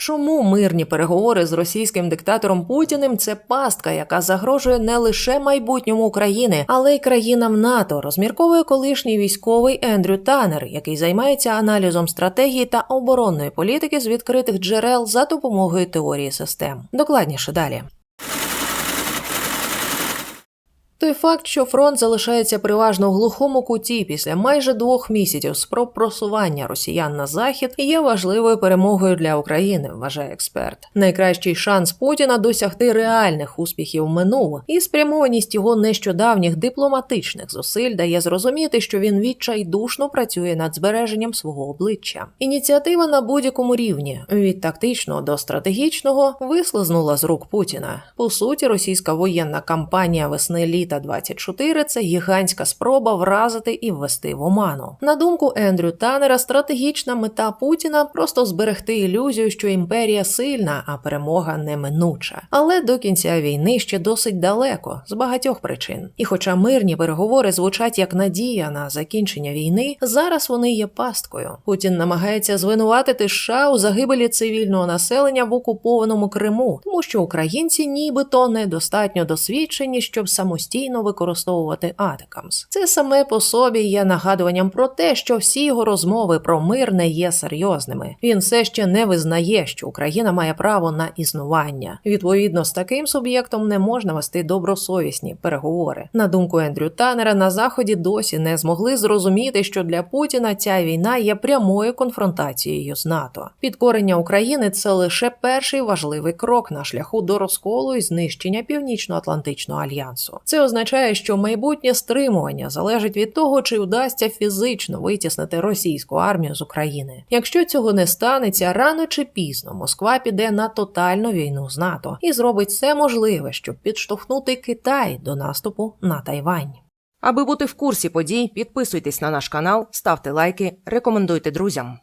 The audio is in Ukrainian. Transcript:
Чому мирні переговори з російським диктатором Путіним це пастка, яка загрожує не лише майбутньому України, але й країнам НАТО, розмірковує колишній військовий Ендрю Танер, який займається аналізом стратегії та оборонної політики з відкритих джерел за допомогою теорії систем. Докладніше далі. Той факт, що фронт залишається переважно в глухому куті після майже двох місяців спроб просування росіян на захід, є важливою перемогою для України, вважає експерт. Найкращий шанс Путіна досягти реальних успіхів минуло, і спрямованість його нещодавніх дипломатичних зусиль дає зрозуміти, що він відчайдушно працює над збереженням свого обличчя. Ініціатива на будь-якому рівні від тактичного до стратегічного вислизнула з рук Путіна. По суті, російська воєнна кампанія весни літа 24 – це гігантська спроба вразити і ввести в оману. На думку Ендрю Танера, стратегічна мета Путіна просто зберегти ілюзію, що імперія сильна, а перемога неминуча. Але до кінця війни ще досить далеко з багатьох причин. І хоча мирні переговори звучать як надія на закінчення війни, зараз вони є пасткою. Путін намагається звинуватити США у загибелі цивільного населення в окупованому Криму, тому що українці нібито недостатньо досвідчені, щоб самостійно використовувати Атакамс. Це саме по собі є нагадуванням про те, що всі його розмови про мир не є серйозними. Він все ще не визнає, що Україна має право на існування. Відповідно, з таким суб'єктом не можна вести добросовісні переговори. На думку Ендрю Танера, на заході досі не змогли зрозуміти, що для Путіна ця війна є прямою конфронтацією з НАТО. Підкорення України це лише перший важливий крок на шляху до розколу і знищення Північно-Атлантичного альянсу. Це означає, що майбутнє стримування залежить від того, чи вдасться фізично витіснити російську армію з України. Якщо цього не станеться, рано чи пізно Москва піде на тотальну війну з НАТО і зробить все можливе, щоб підштовхнути Китай до наступу на Тайвань. Аби бути в курсі подій, підписуйтесь на наш канал, ставте лайки, рекомендуйте друзям.